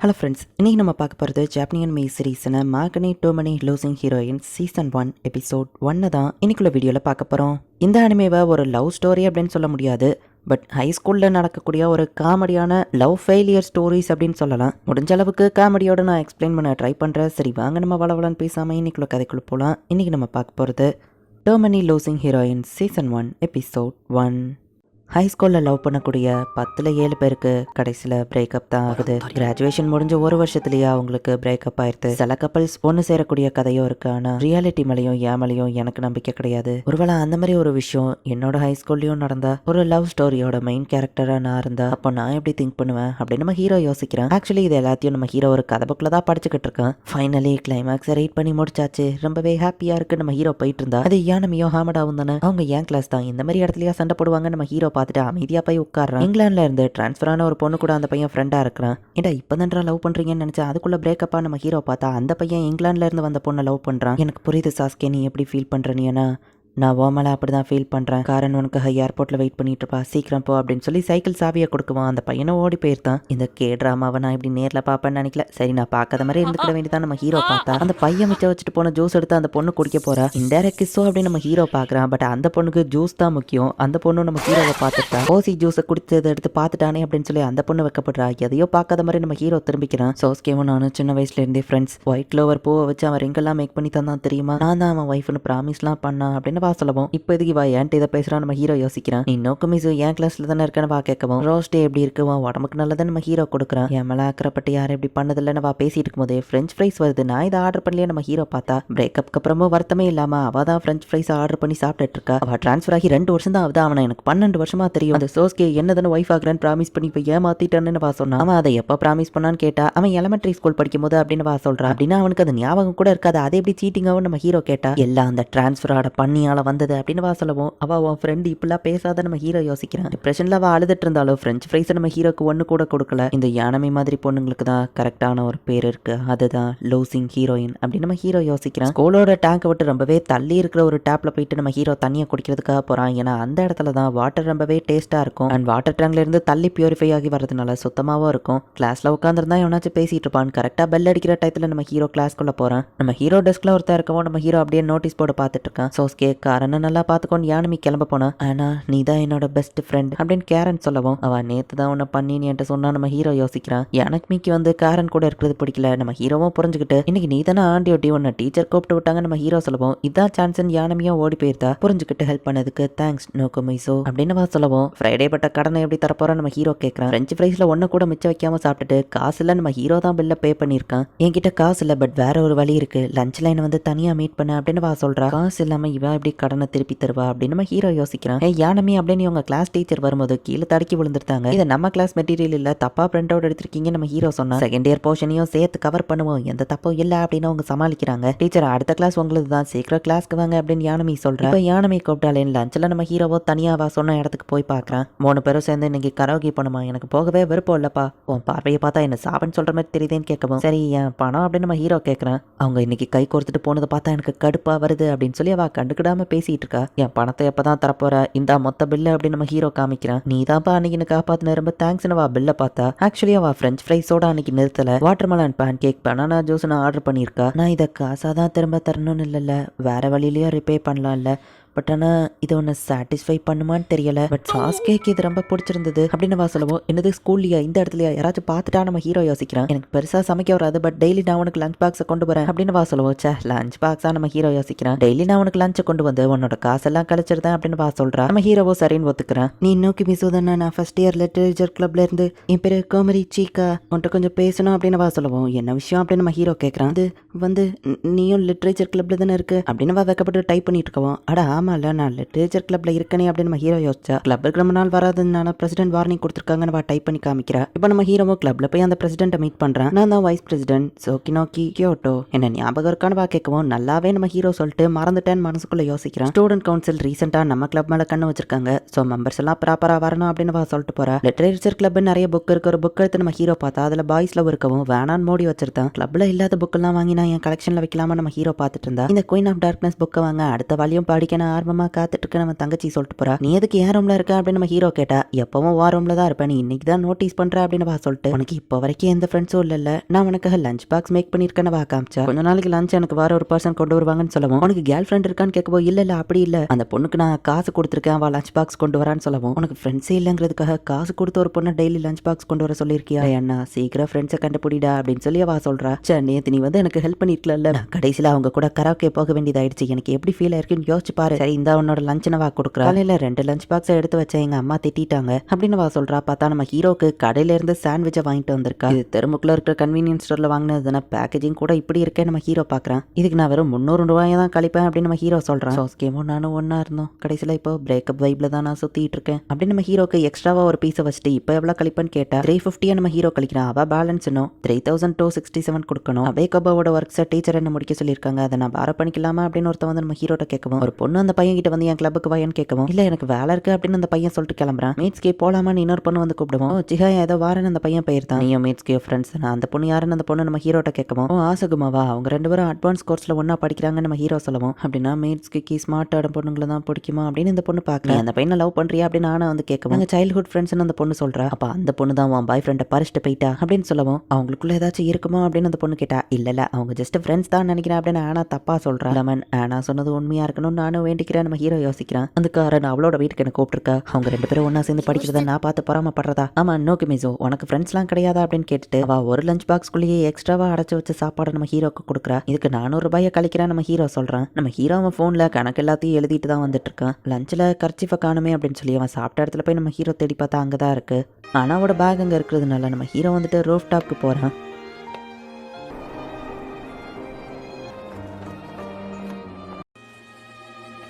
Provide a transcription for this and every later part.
Hello friends இன்றைக்கி நம்ம பார்க்க போகிறது ஜாப்பனியன் மே சீரீஸில் மாகனி too many losing heroine season one episode ஒன்று தான் இன்றைக்குள்ள வீடியோவில் பார்க்க போகிறோம் இந்த அனிமேவை ஒரு லவ் ஸ்டோரி அப்படின்னு சொல்ல முடியாது. பட் ஹை ஸ்கூலில் நடக்கக்கூடிய ஒரு காமெடியான லவ் ஃபெயிலியர் ஸ்டோரிஸ் அப்படின்னு சொல்லலாம். முடிஞ்ச அளவுக்கு காமெடியோட நான் எக்ஸ்பிளைன் பண்ண ட்ரை பண்ணுறேன் சரி வாங்க நம்ம வளவலன்னு பேசாமல் இன்னைக்குள்ள கதைக்குள்ள போகலாம் இன்றைக்கி நம்ம பார்க்க போகிறது too many losing heroine season one episode one high ஸ்கூலில் லவ் பண்ணக்கூடிய பத்தில் ஏழு பேருக்கு கடைசியில் பிரேக்கப் தான் ஆகுது. கிராஜுவேஷன் முடிஞ்ச ஒரு வருஷத்துலயே அவங்களுக்கு பிரேக்கப் ஆயிருது சில கப்பல்ஸ் ஒன்று சேரக்கூடிய கதையும் இருக்கு. ஆனால் ரியாலிட்டி மேலேயும் ஏன் மேலேயும் எனக்கு நம்பிக்கை கிடையாது. ஒருவேளை அந்த மாதிரி ஒரு விஷயம் என்னோட ஹை ஸ்கூல்லையும் நடந்தா ஒரு லவ் ஸ்டோரியோட மெயின் கேரக்டராக நான் இருந்தா அப்போ நான் எப்படி திங்க் பண்ணுவேன் அப்படின்னு நம்ம ஹீரோ யோசிக்கிறேன். ஆக்சுவலி இது எல்லாத்தையும் நம்ம ஹீரோ ஒரு கதை புக்கில் தான் படிச்சுக்கிட்டு இருக்கேன். ஃபைனலி கிளைமேக்ஸை ரீட் பண்ணி முடிச்சாச்சு. ரொம்பவே ஹாப்பியாக இருக்கு நம்ம ஹீரோ போயிட்டு இருந்தா. அது யானமியோ ஹாமடாவும் தானே? அவங்க ஏன் கிளாஸ் தான்? இந்த மாதிரி இடத்துலயா சண்டை போடுவாங்க நம்ம ஹீரோ பார்த்துட்டு அமைதியாக போய் உட்காடுறான் இங்கிலாந்துல இருந்து டிரான்ஸ்ஃபர் ஆன ஒரு பொண்ணு கூட அந்த பையன் ஃப்ரெண்டாக இருக்கிறான். ஏன்டா இப்பதான்டா லவ் பண்ணுறீங்கன்னு நினைச்சா அதுக்குள்ள பிரேக்கப்பாக நம்ம ஹீரோ பார்த்தா அந்த பையன் இங்கிலாந்துல இருந்து வந்த பொண்ணை லவ் பண்ணுறான் எனக்கு புரியுது சாஸ்கே நீ எப்படி ஃபீல் பண்ற ஏன்னா நான் ஓமலா அப்படி தான் ஃபீல் பண்ணுறேன் காரன் உனக்காக ஏர்போர்ட்டில் வெயிட் பண்ணிட்டு இருப்பா. சீக்கிரம் போ அப்படின்னு சொல்லி சைக்கிள் சாவியை கொடுக்குவான். அந்த பையனை ஓடி போயிருந்தான். இந்த கே ட்ராமாவை நான் இப்படி நேரில் பார்ப்பேன்னு நினைக்கல. சரி நான் பார்க்காத மாதிரி இருந்துக்கிட வேண்டியதான் நம்ம ஹீரோ பார்த்தா. அந்த பையன் மிச்சம் வச்சுட்டு போன ஜூஸ் எடுத்து அந்த பொண்ணு குடிக்க போறா. இன்டெரக்ட் கிஸ்ஸோ அப்படின்னு நம்ம ஹீரோ பார்க்குறான். பட் அந்த பொண்ணுக்கு ஜூஸ் தான் முக்கியம். அந்த பொண்ணு நம்ம ஹீரோவை பார்த்துட்டா. ஓசி ஜூஸை குடிச்சதை எடுத்து பார்த்துட்டானே அப்படின்னு சொல்லி அந்த பொண்ணு வைக்கப்படுறா. எதையோ பார்க்காத மாதிரி நம்ம ஹீரோ திரும்பிக்கிறான். சோஸ்கேவும் நானும் சின்ன வயசுல இருந்தே ஃப்ரெண்ட்ஸ் ஒயிட் க்ளோவர் பூவை வச்சு அவன் ரிங்கெல்லாம் மேக் பண்ணி தந்தான் தெரியுமா? நான் தான் அவன் ஒய்ஃப்னு ப்ராமிஸ்லாம் பண்ணான் அப்படின்னு வா சொல்லவும் இப்போதைக்கு வா ஏன்ட்டு இதை பேசுறான் நம்ம ஹீரோ யோசிக்கிறான். நீ மிஸ் என் கிளாஸ்ல தானே இருக்கேன்னு வா கேட்கவும். ரோஸ் டே எப்படி இருக்கு? உன் உடம்புக்கு நல்லதான் நம்ம ஹீரோ கொடுக்குறான். என் மேல அக்கறைப்பட்டு யாரும் எப்படி பண்ணதில்லைன்னு வா பேசிட்டு இருக்கும்போது ஃப்ரெஞ்ச் ஃப்ரைஸ் வருது. நான் இதை ஆர்டர் பண்ணலையே நம்ம ஹீரோ பார்த்தா பிரேக்கப்க்கு அப்புறமும் வருத்தமே இல்லாம அவ தான் ஃப்ரெஞ்ச் ஃப்ரைஸ் ஆர்டர் பண்ணி சாப்பிட்டுட்டு இருக்கா. அவ ட்ரான்ஸ்ஃபர் ஆகி ரெண்டு வருஷம் தான் ஆகுது. அவனை எனக்கு பன்னெண்டு வருஷமா தெரியும். அந்த சோஸ்கே என்னதானே ஒய்ஃப் ஆகுறேன்னு ப்ராமிஸ் பண்ணி இப்போ ஏமாத்திட்டான்னு வா சொன்னான். அவன் அதை எப்போ ப்ராமிஸ் பண்ணான்னு கேட்டா அவன் எலமெண்ட்ரி ஸ்கூல் படிக்கும் போது அப்படின்னு வா சொல்றான். அப்படின்னா அவனுக்கு அது ஞாபகம் கூட இருக்காது. அதை எப்படி சீட்டிங்காவும் நம்ம ஹீரோ கேட்டா எல்லாம் அந்த டிரான்ஸ்ஃபரோட பண்ணியால வந்தது அப்படின்னு வா சொல்லவும் அவள் உன் ஃப்ரெண்டு இப்படிலாம் பேசாத நம்ம ஹீரோ யோசிக்கிறான். டிப்ரெஷனில் அவள் அழுதுட்டு இருந்தாலும் ஃப்ரெஞ்ச் ஃப்ரைஸ் நம்ம ஹீரோக்கு ஒன்று கூட கொடுக்கல. இந்த யானமை மாதிரி பொண்ணுங்களுக்கு தான் கரெக்டான ஒரு பேர் இருக்குது அதுதான் லோசிங் ஹீரோயின் அப்படின்னு நம்ம ஹீரோ யோசிக்கிறான். ஸ்கூலோட டேங்கை விட்டு ரொம்பவே தள்ளி இருக்கிற ஒரு டேப்பில் போயிட்டு நம்ம ஹீரோ தண்ணியை குடிக்கிறதுக்காக போகிறான் ஏன்னா அந்த இடத்துல தான் வாட்டர் ரொம்பவே டேஸ்ட்டாக இருக்கும். அண்ட் வாட்டர் டேங்க்லேருந்து தள்ளி பியூரிஃபை ஆகி வரதுனால சுத்தமாகவும் இருக்கும். கிளாஸில் உட்காந்துருந்தா எவனாச்சும் பேசிகிட்டு இருப்பான். கரெக்டாக பெல் அடிக்கிற டைத்தில் நம்ம ஹீரோ கிளாஸ்க்குள்ளே போகிறான் நம்ம ஹீரோ டெஸ்கில் ஒருத்தர் இருக்கவும் நம்ம ஹீரோ அப்படியே நோட்டீஸ் போர்டு பார்த்துட்டு இருக்கான். கேக் காரனை நல்லா பார்த்துக்கோன்னு யானமி கிளம்ப போனா? ஆனா நீ தான் என்னோட பெஸ்ட் ஃப்ரெண்ட் அப்படின்னு கேரன் சொல்லவும் அவ நேத்து தான் உன்னை பண்ணி நீ என்கிட்ட சொன்னா நம்ம ஹீரோ யோசிக்கிறான். எனக்கு மிக்கி வந்து காரன் கூட இருக்கிறது பிடிக்கல. நம்ம ஹீரோவும் புரிஞ்சுக்கிட்டு இன்னைக்கு நீ தானே ஆண்டி ஒட்டி உன்னை டீச்சர் கூப்பிட்டு விட்டாங்க நம்ம ஹீரோ சொல்லவும் இதான் சான்சன் யானமியும் ஓடி போயிருந்தா புரிஞ்சுக்கிட்டு ஹெல்ப் பண்ணதுக்கு தேங்க்ஸ் நோக்கு மைசோ அப்படின்னு வா சொல்லவும். ஃப்ரைடே பட்ட கடனை எப்படி தரப்போற நம்ம ஹீரோ கேட்கறான் ஃப்ரெஞ்ச் ஃப்ரைஸ்ல ஒன்னு கூட மிச்சம் வைக்காம சாப்பிட்டுட்டு காசு இல்ல நம்ம ஹீரோ தான் பில்ல பே பண்ணியிருக்கான். என்கிட்ட காசு இல்ல பட் வேற ஒரு வழி இருக்கு. லஞ்ச் லைன் வந்து தனியா மீட் பண்ண அப்படின்னு வா சொல்றா. காசு இல்லாம இவன் எப்படி கடனை திருப்பி தருவா அப்படின்னு நம்ம ஹீரோ யோசிக்கிறான். யானமி அப்படின்னு இவங்க கிளாஸ் டீச்சர் வரும்போது கீழே தடுக்கி விழுந்துருந்தாங்க. இது நம்ம கிளாஸ் மெட்டீரியல் இல்ல தப்பா பிரிண்ட் அவுட் எடுத்திருக்கீங்க நம்ம ஹீரோ சொன்னா செகண்ட் இயர் போர்ஷனையும் சேர்த்து கவர் பண்ணுவோம். எந்த தப்பும் இல்ல அப்படின்னு அவங்க சமாளிக்கிறாங்க. டீச்சர் அடுத்த கிளாஸ் உங்களுக்கு தான் சீக்கிரம் கிளாஸ்க்கு வாங்க அப்படின்னு யானமி சொல்றா. இப்போ யானமி கூப்பிட்டாலே லஞ்சில் நம்ம ஹீரோவோ தனியாவா சொன்ன இடத்துக்கு போய் பார்க்கறான் மூணு பேரும் சேர்ந்து இன்னைக்கு கரோகி பண்ணுமா? எனக்கு போகவே விருப்பம் இல்லப்பா. உன் பார்வையை பார்த்தா என்ன சாபன்னு சொல்ற மாதிரி தெரியுதேன்னு கேட்கவும் சரி என் பணம் அப்படின்னு நம்ம ஹீரோ கேட்கறான் அவங்க இன்னைக்கு கை கோர்த்துட்டு போனதை பார்த்தா எனக்கு கடுப்பா வருது அப்படின்னு சொல்லி அவ கண்டுக்கிடாம பேசிகிட்டு இருக்கா. என் பணத்தை எப்போ தான் தரப்போற? இந்த மொத்த பில்லு அப்படின்னு நம்ம ஹீரோ காமிக்கிறான். நீ தான்ப்பா அன்னைக்கு எனக்கு காப்பாத்தின. ரொம்ப தேங்க்ஸ்னு வா பில்லை பார்த்தா? ஆக்சுவலி அவ ஃப்ரெஞ்ச் ஃப்ரைஸோட அன்னைக்கு நிறுத்தல. Watermelon pancake banana juice நான் ஆர்டர் பண்ணியிருக்கா. நான் இதை காசாக தான் திரும்ப தரணும்னு இல்லைல்ல. வேற வழியிலயும் ரிப்பே பண்ணலாம்ல. பட் ஆனால் இது ஒன்று சாட்டிஸ்ஃபை பண்ணுமான்னு தெரியல. பட் சாஸ் கேக் இது ரொம்ப பிடிச்சிருந்தது. அப்படின்னு வா சொல்லுவோம் என்னது ஸ்கூல்லையா இந்த இடத்துலயா யாராச்சும் பார்த்துட்டா நம்ம ஹீரோ யோசிக்கிறான். எனக்கு பெருசாக சமைக்க வராது பட் டெய்லி நான் உனக்கு லஞ்ச் பாக்ஸை கொண்டு வரேன். அப்படின்னு வா சொல்லுவோம் சே லஞ்ச் பாக்ஸாக நம்ம ஹீரோ யோசிக்கிறான். டெய்லி நான் உனக்கு லஞ்சை கொண்டு வந்து உன்னோட காசெல்லாம் கழிச்சிருந்தேன் அப்படின்னு வா சொல்கிறான் நம்ம ஹீரோவோ சரின்னு ஒத்துக்கிறேன். நீ நோக்கி மிசுதானே நான் ஃபர்ஸ்ட் இயர் லிட்டரேச்சர் கிளப்ல இருந்து என் பேரு கோமரி சீக்கா உன்கிட்ட கொஞ்சம் பேசணும் அப்படின்னு வா சொல்லுவோம் என்ன விஷயம் அப்படின்னு நம்ம ஹீரோ கேட்குறான் அது வந்து நீயும் லிட்ரேச்சர் கிளப்ல தானே இருக்கு அப்படின்னு வா வைக்கப்பட்டு டைப் பண்ணிட்டு இருக்கோம் அட ஆமால நான் லிட்ரேச்சர் கிளப்ல இருக்கனே அப்படின்னு நம்ம ஹீரோ யோசிச்சா கிளப்புக்கு ரொம்ப நாள் வராதுனால பிரசிடென்ட் வார்னிங் கொடுத்துருக்காங்கன்னு வா டைப் பண்ணி காமிக்கிறா. இப்போ நம்ம ஹீரோவோ கிளப்ல போய் அந்த பிரசிடென்ட்டை மீட் பண்றேன். நான் தான் வைஸ் பிரசிடென்ட் சோக்கினோக்கி கியோட்டோ என்ன ஞாபகம் இருக்கான்னு வா கேட்கவும் நல்லாவே நம்ம ஹீரோ சொல்லிட்டு மறந்துட்டேன்னு மனசுக்குள்ள யோசிக்கிறேன். ஸ்டூடெண்ட் கவுன்சில் ரீசெண்டாக நம்ம கிளப் மேலே கண்ணு வச்சிருக்காங்க. ஸோ மெம்பர்ஸ் எல்லாம் ப்ராப்பரா வரணும் அப்படின்னு வா சொல்லிட்டு போறா. லிட்ரேச்சர் கிளப் நிறைய புக் இருக்கு. ஒரு புக் எடுத்து நம்ம ஹீரோ பார்த்தா அதுல பாய்ஸ்ல இருக்கவும் வேணான்னு மூடி வச்சிருந்தேன். கிளப்ல இல்லாத புக்கெல்லாம் வாங்கி நான் என் கலெக்ஷன்ல வைக்கலாமா நம்ம ஹீரோ பார்த்துட்டு இருந்தா. இந்த குயின் ஆஃப் டார்க்னஸ் புக்கை வாங்க அடுத்த வாலியும் படிக்கணும் காத்துட்டு இருக்க நம்ம தங்கச்சி சொல்லிட்டு போறா. நீ எதுக்கு ஏன் ரூம்ல இருக்க? அப்படின்னு நம்ம ஹீரோ கேட்டா எப்பவும் வா ரூம்ல தான் இருப்பேன் நீ இன்னைக்கு தான் நோட்டீஸ் பண்ற அப்படின்னு வா சொல்லிட்டு உனக்கு இப்போ வரைக்கும் எந்த ஃப்ரெண்ட்ஸும் இல்ல நான் உனக்காக லஞ்ச் பாக்ஸ் மேக் பண்ணிருக்கேன்னு வா காமிச்சா. கொஞ்ச நாளைக்கு லஞ்ச் எனக்கு வேற ஒரு பர்சன் கொண்டு வருவாங்கன்னு சொல்லவும் உனக்கு கேர்ள் ஃப்ரெண்ட் இருக்கான்னு கேட்கவோ இல்ல இல்ல அப்படி இல்ல. அந்த பொண்ணுக்கு நான் காசு கொடுத்துருக்கேன். வா லஞ்ச் பாக்ஸ் கொண்டு வரான்னு சொல்லவும் உனக்கு ஃப்ரெண்ட்ஸே இல்லைங்கிறதுக்காக காசு கொடுத்து ஒரு பொண்ணு டெய்லி லஞ்ச் பாக்ஸ் கொண்டு வர சொல்லியிருக்கியா? அண்ணா சீக்கிரம் ஃப்ரெண்ட்ஸை கண்டுபிடிடா அப்படின்னு சொல்லி அவ சொல்றா. சே நேத்து நீ வந்து எனக்கு ஹெல்ப் பண்ணிருக்கல கடைசியில் அவங்க கூட கராக்கே போக வேண்டியதாயிடுச்சு. எனக்கு எப்படி ஃபீல் ஆயிருக்குன்னு யோசிச்சு பாரு. சரி இந்த உன்னோட லஞ்ச் வா கொடுக்குறா. காலையில ரெண்டு லஞ்ச் பாக்ஸ் எடுத்து வச்சேன் எங்க அம்மா திட்டிட்டாங்க. அப்படின்னு வா சொல்றா. பார்த்தா நம்ம ஹீரோக்கு கடையில இருந்து சாண்ட்விச்சை வாங்கிட்டு வந்திருக்கா. இது தெருமுக்குள்ள இருக்கிற கன்வீனியன்ஸ் ஸ்டோர்ல வாங்கினதுனா பேக்கேஜிங் கூட இப்படி இருக்கே நம்ம ஹீரோ பாக்குறேன் இதுக்கு நான் வெறும் முந்நூறு ரூபாயை தான் கழிப்பேன் அப்படின்னு நம்ம ஹீரோ சொல்றான். சோஸ்கேமும் நானும் ஒன்னா இருந்தோம். கடைசியில இப்போ பிரேக்கப் வைப்ல தான் நான் சுத்திட்டு இருக்கேன். அப்படின்னு நம்ம ஹீரோக்கு எக்ஸ்ட்ராவா ஒரு பீஸை வச்சுட்டு இப்போ எவ்வளவு கழிப்பேன்னு கேட்டா த்ரீ ஃபிஃப்டியா நம்ம ஹீரோ கழிக்கிறான். அவ பேலன்ஸ் இன்னும் three thousand two sixty seven கொடுக்கணும். அபேகபாவோட ஒர்க்ஸை டீச்சர் என்ன முடிக்க சொல்லியிருக்காங்க? அதை நான் பார பண்ணிக்கலாமா? அப்படின்னு ஒருத்தன் வந்து நம்ம ஹீரோட்ட கேட்கவும் ஒரு பொண்ணு அந்த பையன் கிட்ட வந்து என் கிளப்புக்கு வாயன்னு கேட்கவும் இல்ல எனக்கு வேலை இருக்கு அப்படின்னு அந்த பையன் சொல்லிட்டு கிளம்புறான். மீட்ஸ்கே போலாமான்னு இன்னொரு பொண்ணு வந்து கூப்பிடுவோம். சிகா ஏதோ வாரன்னு அந்த பையன் போயிருந்தான். நீயும் மீட்ஸ்கே ஃப்ரெண்ட்ஸ் நான் அந்த பொண்ணு யாருன்னு அந்த பொண்ணு நம்ம ஹீரோட்ட கேட்கவும் ஓ ஆசகுமாவா? அவங்க ரெண்டு பேரும் அட்வான்ஸ் கோர்ஸ்ல ஒன்னா படிக்கிறாங்கன்னு நம்ம ஹீரோ சொல்லவும். அப்படின்னா மேட்ஸ்க்கு ஸ்மார்ட் ஆடும் பொண்ணுங்களை தான் பிடிக்குமா? அப்படின்னு இந்த பொண்ணு பார்க்கல அந்த பையனை லவ் பண்றியா? அப்படின்னு நானும் வந்து கேட்கவும் நாங்கள் சைல்ட்ஹுட் ஃப்ரெண்ட்ஸ்னு அந்த பொண்ணு சொல்றா. அப்பா அந்த பொண்ணு தான் உன் பாய் ஃப்ரெண்டை பறிச்சுட்டு போயிட்டா? அப்படின்னு சொல்லவும் அவங்களுக்குள்ள ஏதாச்சும் இருக்குமோ? அப்படின்னு அந்த பொண்ணு கேட்டா இல்ல இல்ல அவங்க ஜஸ்ட் ஃப்ரெண்ட்ஸ் தான் நினைக்கிறேன் அப்படின்னு ஆனா தப்பா சொல்றா. லெமன் ஆனா சொன்னது உண்மையா இருக்கணும்னு நானும் வேண்டிக்கிறேன். நம்ம ஹீரோ யோசிக்கிறான். அந்த காரன் அவளோட வீட்டுக்கு என்ன கூப்பிட்டுருக்கா? அவங்க ரெண்டு பேரும் ஒன்னா சேர்ந்து படிக்கிறத நான் பார்த்து பொறாமப்படுறதா? ஆமா நோக்கு மிசோ. உனக்கு ஃப்ரெண்ட்ஸ்லாம் கிடையாதா அப்படின்னு கேட்டுட்டு அவ ஒரு லஞ்ச் பாக்ஸ்குள்ளேயே எக்ஸ்ட்ராவா அடைச்சு வச்ச சாப்பாடு நம்ம ஹீரோக்கு கொடுக்குறா. இதுக்கு நானூறு ரூபாயை கழிக்கிறேன் நம்ம ஹீரோ சொல்றான். நம்ம ஹீரோ அவன் போன்ல கணக்கு எல்லாத்தையும் எழுதிட்டு தான் வந்துட்டு இருக்கான். லஞ்சில் கர்ச்சிஃபை காணுமே அப்படின்னு சொல்லி அவன் சாப்பிட்ட இடத்துல போய் நம்ம ஹீரோ தேடி பார்த்தா அங்கே தான் இருக்கு. ஆனா அவட பேக் அங்கே இருக்கிறதுனால நம்ம ஹீரோ வந்துட்டு ரூஃப் டாப்க்கு போகிறான்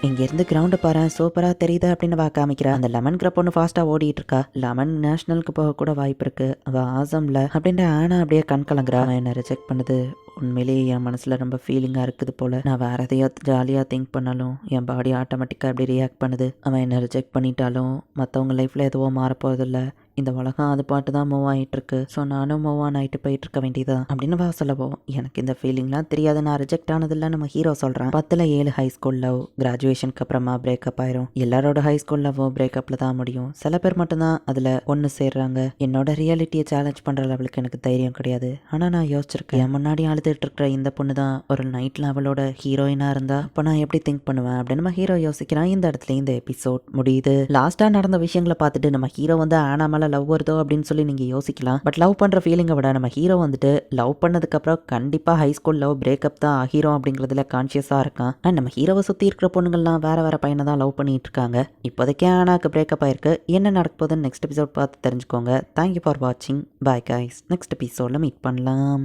இங்கேருந்து கிரவுண்டை பாரு சூப்பராக தெரியுது அப்படின்னு வா காமிக்கிறா. அந்த லெமன் கிரப் ஒன்று ஃபாஸ்ட்டாக ஓடிட்டு இருக்கா லெமன் நேஷனலுக்கு போக கூட வாய்ப்பு இருக்கு அவ ஆசம்ல. அப்படின்ற ஆனா அப்படியே கண் கலங்குறா. அவன் என்ன ரிஜெக்ட் பண்ணுது. உண்மையிலேயே என் மனசில் ரொம்ப ஃபீலிங்காக இருக்குது போல். நான் வேறு எதையோ ஜாலியாக திங்க் பண்ணாலும் என் பாடி ஆட்டோமேட்டிக்காக அப்படி ரியாக்ட் பண்ணுது. அவன் என்னை ரிஜெக்ட் பண்ணிட்டாலும் மற்றவங்க லைஃப்பில் எதுவும் மாறப்போகிறதில்ல இந்த உலகம் அது பாட்டு தான் மூவ் ஆகிட்டு இருக்கு ஸோ நானும் மூவ் ஆன் ஆகிட்டு போயிட்டு இருக்க வேண்டியதா அப்படின்னு வா போவோம். எனக்கு இந்த ஃபீலிங்லாம் தெரியாது. நான் ரிஜெக்ட் ஆனதில்ல. நம்ம ஹீரோ சொல்கிறேன் பத்தில் ஏழு ஹை ஸ்கூல் லவ் கிராஜுவேஷனுக்கு அப்புறமா பிரேக்கப் ஆயிரும். எல்லாரோட ஹை ஸ்கூல் லவ்வும் பிரேக்கப்பில் தான் முடியும். சில பேர் மட்டும்தான் அதில் ஒன்று சேர்றாங்க. என்னோட ரியாலிட்டியை சேலஞ்ச் பண்ணுற லெவலுக்கு எனக்கு தைரியம் கிடையாது. ஆனால் நான் யோசிச்சிருக்கேன். என் முன்னாடி அழுதுட்டு இருக்கிற இந்த பொண்ணு தான் ஒரு நைட்டில் அவளோட ஹீரோயினாக இருந்தா அப்போ நான் எப்படி திங்க் பண்ணுவேன் அப்படின்னு நம்ம ஹீரோ யோசிக்கிறான். இந்த இடத்துல இந்த எபிசோட் முடியுது. லாஸ்ட்டாக நடந்த விஷயங்களை பார்த்துட்டு நம்ம ஹீரோ வந்து ஆனாமல மேலே லவ் வருதோ அப்படின்னு சொல்லி நீங்கள் யோசிக்கலாம். பட் லவ் பண்ணுற ஃபீலிங்கை விட நம்ம ஹீரோ வந்துட்டு லவ் பண்ணதுக்கப்புறம் கண்டிப்பாக ஹை ஸ்கூல் லவ் பிரேக்கப் தான் ஆகிரும் அப்படிங்கிறதுல கான்ஷியஸாக இருக்கான். அண்ட் நம்ம ஹீரோவை சுற்றி இருக்கிற பொண்ணுங்கள்லாம் வேற வேற பையனை தான் லவ் பண்ணிட்டு இருக்காங்க. இப்போதைக்கு ஆனாக்கு பிரேக்கப் ஆயிருக்கு. என்ன நடக்க போகுதுன்னு நெக்ஸ்ட் எபிசோட் பார்த்து தெரிஞ்சுக்கோங்க. தேங்க்யூ ஃபார் வாட்சிங் பாய் காய்ஸ் நெக்ஸ்ட் எபிசோடில் மீட் பண்ணலாம்.